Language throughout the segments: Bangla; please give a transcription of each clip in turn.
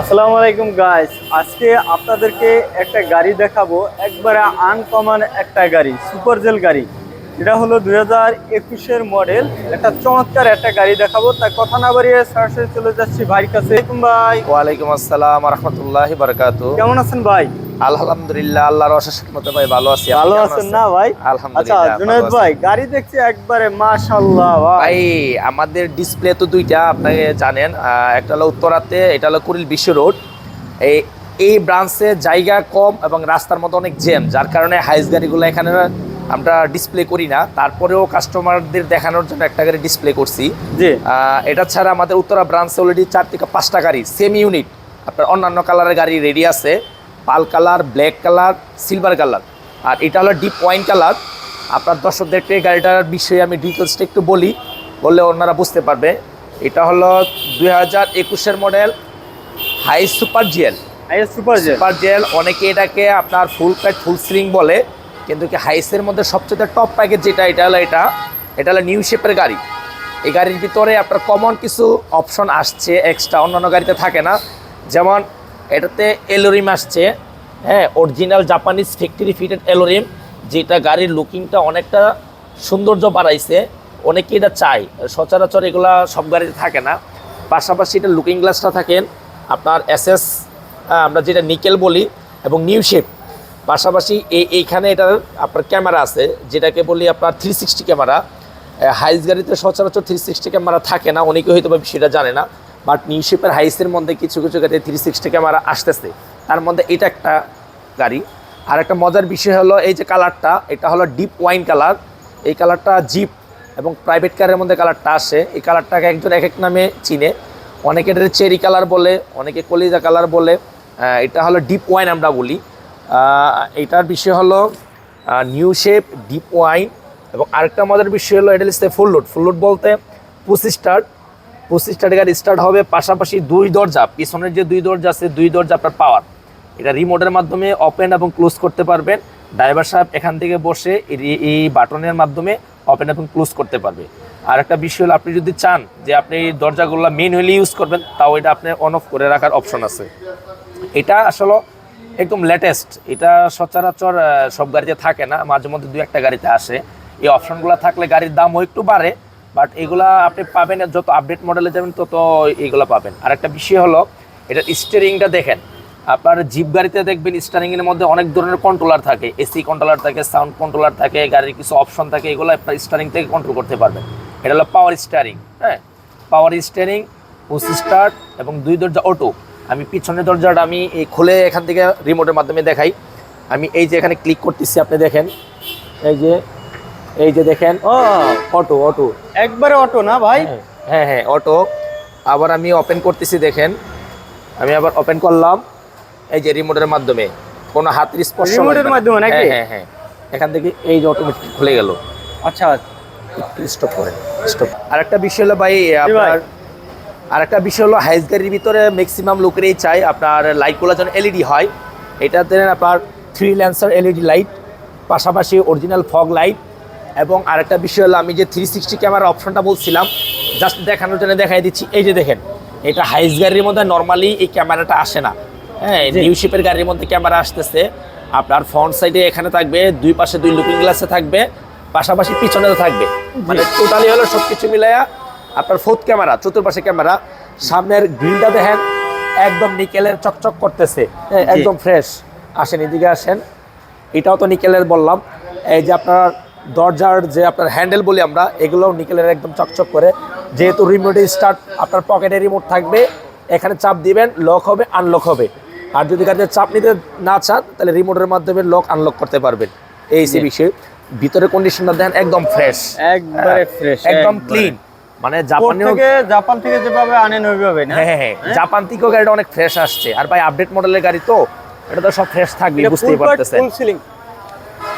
আসসালামু আলাইকুম গাইস আজকে আপনাদেরকে একটা গাড়ি দেখাবো। একবারে আনকমন একটা গাড়ি সুপার জেল গাড়ি। এটা হলো দু হাজার একুশের মডেল একটা চমৎকার একটা গাড়ি দেখাবো। তাই কথা না বাড়িয়ে সরাসরি চলে যাচ্ছি ভাইয়ের কাছে। ভাই। ওয়ালাইকুম আসসালাম রহমতুল্লাহ বারকাত কেমন আছেন ভাই? আলহামদুলিল্লাহ আল্লাহর অশেষ মতো ভাই ভালো আছি। ভালো আছেন না ভাই? আচ্ছা আলহামদুলিল্লাহ জুনায়দ ভালো ভাই গাড়ি দেখছি একবারে মাশাল্লাহ ভাই আমাদের ডিসপ্লে তো দুইটা আপনাকে জানেন একটা হলো উত্তরাতে এটা হলো কুড়িল বিশ্ব রোড এই এই ব্রাঞ্চে জায়গা কম এবং রাস্তার মতো অনেক জ্যাম যার কারণে হাইস গাড়িগুলো এখানে আমরা ডিসপ্লে করি না। তারপরেও কাস্টমারদের দেখানোর জন্য একটা গাড়ি ডিসপ্লে করছি। জি। এটা ছাড়া আমাদের উত্তরা ব্রাঞ্চে অলরেডি চার থেকে পাঁচটা গাড়ি সেম ইউনিট আপনার অন্যান্য কালারের গাড়ি রেডি আছে। Pearl colour black colour silver colour. আর এটা হলো ডিপ ওয়াইন কালার আপনার দর্শকদেরকে এই গাড়িটার বিষয়ে আমি ডিটেলসটা একটু বলি বললে ওনারা বুঝতে পারবে। এটা হলো দুই হাজার একুশের model high super GL super GL super GL অনেকে এটাকে আপনার ফুল প্যাট ফুল স্লিং বলে কিন্তু কি হাইসের মধ্যে সবচেয়ে টপ প্যাকেজ যেটা এটা হলো এটা। এটা হলো নিউ শেপের গাড়ি। এই গাড়ির ভিতরে আপনার কমন কিছু অপশন আসছে এক্সট্রা অন্যান্য গাড়িতে থাকে না। যেমন এটাতে এলোরিম আসছে হ্যাঁ original Japanese factory fitted alloy rim, যেটা গাড়ির লুকিংটা অনেকটা সৌন্দর্য বাড়াইছে অনেকে এটা চায়। সচরাচর এগুলা সব গাড়িতে থাকে না। পাশাপাশি এটা লুকিং গ্লাসটা থাকেন, আপনার এসএস আমরা যেটা নিকেল বলি, এবং নিউ শেপ পাশাপাশি এই এইখানে এটার আপনার ক্যামেরা আছে, যেটাকে বলি আপনার থ্রি সিক্সটি ক্যামেরা। হাইস গাড়িতে সচরাচর থ্রি সিক্সটি ক্যামেরা থাকে না, অনেকে হয়তো সেটা জানে না। বাট নিউ শেপের হাইসের মধ্যে কিছু কিছু গাড়িতে থ্রি সিক্সটি ক্যামেরা আসতেছে। তার মধ্যে এটা একটা গাড়ি। আর একটা মজার বিষয় হলো, এই যে কালারটা, এটা হলো ডিপ ওয়াইন কালার এই কালারটা জিপ এবং প্রাইভেট কারের মধ্যে কালারটা আসে। এই কালারটাকে একজন এক এক নামে চিনে। অনেকে এটা চেরি কালার বলে, অনেকে কলিজা কালার বলে। এটা হলো ডিপ ওয়াইন আমরা বলি। এটার বিষয় হলো নিউ শেপ ডিপ ওয়াইন এবং আরেকটা মজার বিষয় হলো, এটা হচ্ছে ফুল লোড ফুল লোড বলতে পুসি স্টার্ট স্টার্ট গাড়ি স্টার্ট হবে পাশাপাশি দুই দরজা, পিছনের যে দুই দরজা আছে, দুই দরজা আপনার পাওয়ার। এটা রিমোটের মাধ্যমে ওপেন এবং ক্লোজ করতে পারবেন। ড্রাইভার সাহেব এখান থেকে বসে এই- বাটনের মাধ্যমে ওপেন এবং ক্লোজ করতে পারবে। আর একটা বিষয় হলো, আপনি যদি চান যে আপনি এই দরজাগুলো ম্যানুয়ালি ইউজ করবেন, তাও এটা আপনি অন অফ করে রাখার অপশন আছে। এটা আসলে একদম লেটেস্ট এটা সচরাচর সব গাড়িতে থাকে না মাঝে মধ্যে দু একটা গাড়িতে আসে। এই অপশনগুলো থাকলে গাড়ির দামও একটু বাড়ে বাট এগুলা আপনি পাবেন, যত আপডেট মডেলে যাবেন, তত এগুলো পাবেন। আর একটা বিষয় হলো এটার স্টিয়ারিংটা দেখেন। আপনার জিপ গাড়িতে দেখবেন স্টারিং এর মধ্যে অনেক ধরনের কন্ট্রোলার থাকে। এসি কন্ট্রোলার থাকে সাউন্ড কন্ট্রোলার থাকে, গাড়ির কিছু অপশন থাকে, এগুলো আপনার স্টারিং থেকে কন্ট্রোল করতে পারবেন। এটা হলো পাওয়ার স্টারিং হ্যাঁ? পাওয়ার স্টারিং পুশ স্টার্ট এবং দুই দরজা অটো আমি পিছনের দরজাটা আমি এই খুলে এখান থেকে রিমোটের মাধ্যমে দেখাই। আমি এই যে এখানে ক্লিক করতেছি, আপনি দেখেন। এই যে এই যে দেখেন ও অটো অটো। একবারে অটো না ভাই? হ্যাঁ, হ্যাঁ হ্যাঁ অটো। আবার আমি ওপেন করতেছি দেখেন। আমি আবার ওপেন করলাম। এই যে রিমোটের মাধ্যমে। কোনো হাতের স্পর্শ রিমোটের মাধ্যমে নাকি? হ্যাঁ হ্যাঁ হ্যাঁ। এখান থেকে এই যে অটোমেটিক খুলে গেল। আচ্ছা। স্টপ করেন স্টপ আর একটা বিষয় হলো ভাই? আপনার আর একটা বিষয় হলো হাইস গাড়ির ভিতরে ম্যাক্সিমাম লোকেরই চাই। আপনার লাইটগুলো যেন এলইডি হয়। এটাতে আপনার থ্রি ল্যান্সার এলইডি লাইট পাশাপাশি অরিজিনাল ফগ লাইট এবং আরেকটা বিষয় হলো আমি যে থ্রি সিক্সটি ক্যামেরা অপশনটা বলছিলাম জাস্ট দেখানোর জন্য দেখাই দিচ্ছি। এই যে দেখেন এটা হাইস গাড়ির মধ্যে নর্মালি এই ক্যামেরাটা আসে না। হ্যাঁ জি। নিউ শিপের গাড়ির মধ্যে ক্যামেরা আসতেছে। আপনার ফ্রন্ট সাইডে এখানে থাকবে দুই পাশে দুই লুকিং গ্লাসে থাকবে পাশাপাশি পিছনেও থাকবে। মানে টোটালি হলো সব কিছু মিলাইয়া আপনার ফোর্থ ক্যামেরা চতুর্পাশে ক্যামেরা সামনের গ্রিলটা দেখেন একদম নিকেলের চকচক করতেছে। হ্যাঁ, একদম ফ্রেশ আসেন এদিকে আসেন। এটাও তো নিকেলের বললাম। এই যে আপনার দরজার যে আপনার হ্যান্ডেল বলি আমরা এগুলোও নিকেলের একদম চকচক করে। যেহেতু রিমোটে স্টার্ট আপনার পকেটে রিমোট থাকবে এখানে চাপ দিবেন লক হবে আনলক হবে। আর যদি গাড়িতে চাপ নিতে না চান তাহলে রিমোটের মাধ্যমে লক আনলক করতে পারবেন। এই সে। বিষয় ভিতরে কন্ডিশনটা দেখেন একদম ফ্রেশ একবারে ফ্রেশ একদম ক্লিন মানে জাপানেও থেকে জাপান থেকে যেভাবে আনেন ওইভাবে না? হ্যাঁ হ্যাঁ হ্যাঁ। জাপান থেকেও গাড়িটা অনেক ফ্রেশ আসছে। আর ভাই আপডেট মডেলের গাড়ি তো এটা তো সব ফ্রেশ থাকবে বুঝতেই পারতেছেন।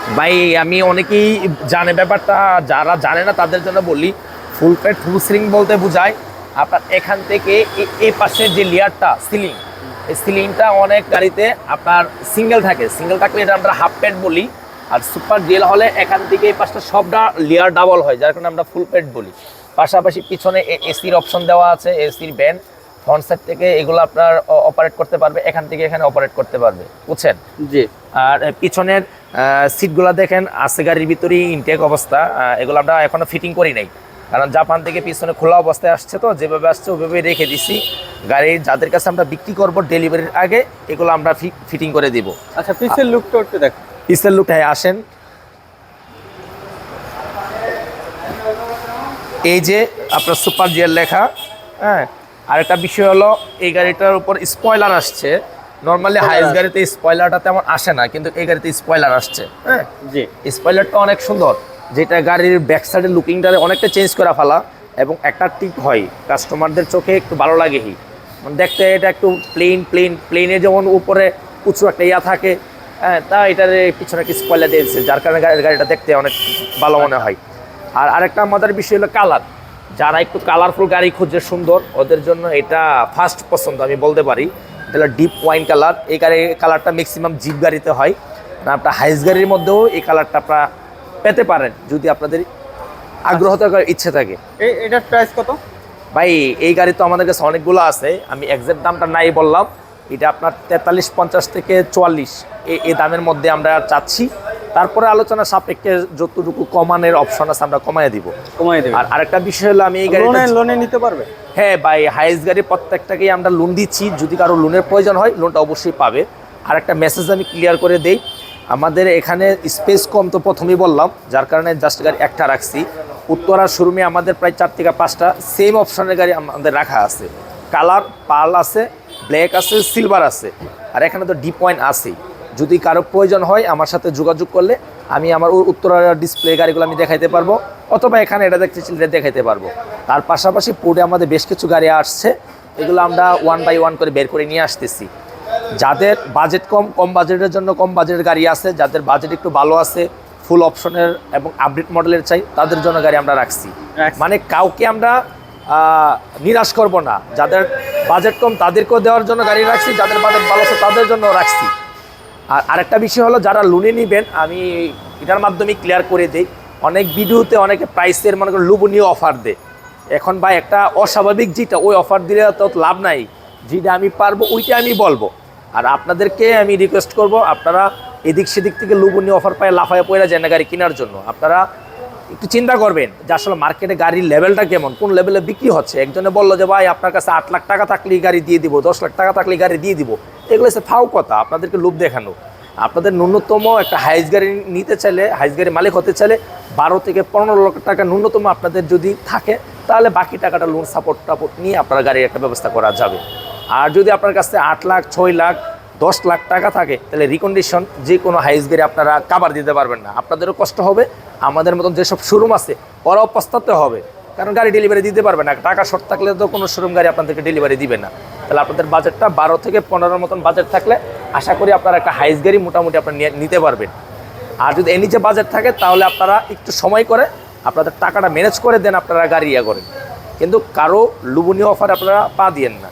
ভাই আমি অনেকেই জানে ব্যাপারটা যারা জানে না তাদের জন্য বলি ফুল প্যাড ফুল সিলিং বলতে বোঝায় আপনার এখান থেকে এ- এই পাশে যে লেয়ারটা সিলিং এই সিলিংটা অনেক গাড়িতে আপনার সিঙ্গেল থাকে। সিঙ্গেল থাকলে এটা আমরা হাফ প্যাড বলি আর সুপার জেল হলে এখান থেকে এই পাশটা সবটা লেয়ার ডাবল হয় যার কারণে আমরা ফুল প্যাড বলি। পাশাপাশি পিছনে এসির অপশন দেওয়া আছে এসির ব্যান্ড ফ্রন্ট সাইড থেকে এগুলো আপনার অপারেট করতে পারবে এখান থেকে এখানে অপারেট করতে পারবে বুঝছেন? জি। আর পিছনের সিটগুলো দেখেন আছে গাড়ির ভিতরেই ইনটেক অবস্থা। এগুলো আমরা এখনও ফিটিং করি নাই। কারণ জাপান থেকে পিছনে খোলা অবস্থায় আসছে তো যেভাবে আসছে ওইভাবে রেখে দিছি। গাড়ি যাদের কাছে আমরা বিক্রি করব ডেলিভারির আগে এগুলো আমরা ফিটিং করে দিব। আচ্ছা পিসের লুকটা একটু দেখো। পিসের লুকটায় আসেন। এই যে আপনার সুপার জিয়ার লেখা হ্যাঁ আরেকটা বিষয় হলো এই গাড়িটার উপর স্পয়লার আসছে। নর্মালি হাইস গাড়িতে স্পয়লারটা তেমন আসে না কিন্তু এই গাড়িতে স্পয়লার আসছে হ্যাঁ? জি। স্পয়লারটা অনেক সুন্দর যেটা গাড়ির ব্যাক সাইডের লুকিংটা অনেকটা চেঞ্জ করা ফেলা এবং একটা টিক হয় কাস্টমারদের চোখে একটু ভালো লাগেই মানে দেখতে এটা একটু প্লেন প্লেন প্লেনে যেমন উপরে উঁচু একটা ইয়া থাকে হ্যাঁ তা এটার পিছনে একটা স্পয়লার দিয়েছে যার কারণে গাড়ির গাড়িটা দেখতে অনেক ভালো মনে হয়। আর আরেকটা আমাদের বিষয় হলো কালার যারা একটু কালারফুল গাড়ি খুঁজে সুন্দর ওদের জন্য এটা ফার্স্ট পছন্দ আমি বলতে পারি। এটা ডিপ ওয়াইন কালার এই গাড়ি কালারটা ম্যাক্সিমাম জিপ গাড়িতে হয়। না আপনার হাইস গাড়ির মধ্যেও এই কালারটা আপনারা পেতে পারেন যদি আপনাদের আগ্রহ থাকার ইচ্ছে থাকে। এই এটার প্রাইস কত? ভাই এই গাড়ি তো আমাদের কাছে অনেকগুলো আছে আমি একজ্যাক্ট দামটা নাই বললাম। এটা আপনার তেতাল্লিশ পঞ্চাশ থেকে চুয়াল্লিশ এই দামের মধ্যে আমরা চাচ্ছি। তারপরে আলোচনা সাপেক্ষে যতটুকু কমানোর অপশন আছে আমরা কমায় দিব। কমাই দেবে আর আরেকটা বিষয় হলো আমি এই লোনে গাড়িটা লোনে নিতে পারবে? হ্যাঁ ভাই হাইস গাড়ি প্রত্যেকটাকেই আমরা লোন দিচ্ছি। যদি কারও লোনের প্রয়োজন হয় লোনটা অবশ্যই পাবে। আর একটা মেসেজ আমি ক্লিয়ার করে দেই আমাদের এখানে স্পেস কম তো প্রথমেই বললাম যার কারণে জাস্ট গাড়ি একটা রাখছি। উত্তরার শোরুমে আমাদের প্রায় চার থেকে পাঁচটা সেম অপশনের গাড়ি আমাদের রাখা আছে। কালার পাল আছে ব্ল্যাক আছে সিলভার আছে। আর এখানে তো ডি পয়েন্ট আছেই। যদি কারও প্রয়োজন হয় আমার সাথে যোগাযোগ করলে আমি আমার উত্তরার ডিসপ্লে গাড়িগুলো আমি দেখাইতে পারব অথবা এখানে এটা দেখতে চাইলে দেখাইতে পারব। তার পাশাপাশি পোর্টে আমাদের বেশ কিছু গাড়ি আসছে এগুলো আমরা ওয়ান বাই ওয়ান করে বের করে নিয়ে আসতেছি। যাদের বাজেট কম কম বাজেটের জন্য কম বাজেটের গাড়ি আছে যাদের বাজেট একটু ভালো আছে ফুল অপশনের এবং আপডেট মডেলের চাই তাদের জন্য গাড়ি আমরা রাখছি। রাখছি। মানে কাউকে আমরা নিরাশ করব না। যাদের বাজেট কম তাদেরকেও দেওয়ার জন্য গাড়ি রাখছি যাদের বাজেট ভালো আছে তাদের জন্য রাখছি। আর আরেকটা বিষয় হলো, যারা লোনে নেবেন, আমি এটার মাধ্যমে ক্লিয়ার করে দিই, অনেক ভিডিওতে অনেকে প্রাইসের মনে করেন, লোভনীয় অফার দেয়। এখন ভাই, একটা অস্বাভাবিক যেটা, ওই অফার দিলে তো লাভ নাই। যেটা আমি পারব, ওইটা আমি বলব। আর আপনাদেরকে আমি রিকোয়েস্ট করব, আপনারা এদিক সেদিক থেকে লোভনীয় অফার পায় লাফায় পয়লা যায় না গাড়ি কেনার জন্য। আপনারা একটু চিন্তা করবেন যে আসলে মার্কেটে গাড়ির লেভেলটা কেমন, কোন লেভেলে বিক্রি হচ্ছে? একজনে বলল যে, ভাই, আপনার কাছে আট লাখ টাকা থাকলেই গাড়ি দিয়ে দিব, দশ লাখ টাকা থাকলেই গাড়ি দিয়ে দিব। এগুলো হচ্ছে ফাও কথা, আপনাদেরকে লোভ দেখানো। আপনাদের ন্যূনতম একটা হাইস গাড়ি নিতে চাইলে হাইস গাড়ির মালিক হতে চাইলে বারো থেকে পনেরো লক্ষ টাকা ন্যূনতম আপনাদের যদি থাকে, তাহলে বাকি টাকাটা লোন সাপোর্ট টাপোর্ট নিয়ে আপনার গাড়ির একটা ব্যবস্থা করা যাবে। আর যদি আপনার কাছে আট লাখ, ছয় লাখ, দশ লাখ টাকা থাকে, তাহলে রিকন্ডিশন যে কোনো হাইস গাড়ি আপনারা কাবার দিতে পারবেন না। আপনাদেরও কষ্ট হবে, আমাদের মতন যেসব শোরুম আছে, ওরাও পস্তাতে হবে। কারণ গাড়ি ডেলিভারি দিতে পারবে না, টাকা শর্ট থাকলে তো কোনো শোরুম গাড়ি আপনাদেরকে ডেলিভারি দিবে না। তাহলে আপনাদের বাজেটটা বারো থেকে পনেরোর মতন বাজেট থাকলে আশা করি আপনারা একটা হাইস গাড়ি মোটামুটি আপনারা নিতে পারবেন। আর যদি এর নিচে বাজেট থাকে, তাহলে আপনারা একটু সময় করে আপনাদের টাকাটা ম্যানেজ করে দেন আপনারা গাড়ি ইয়া করেন। কিন্তু কারও লুবনীয় অফার আপনারা পা দিয়েন না।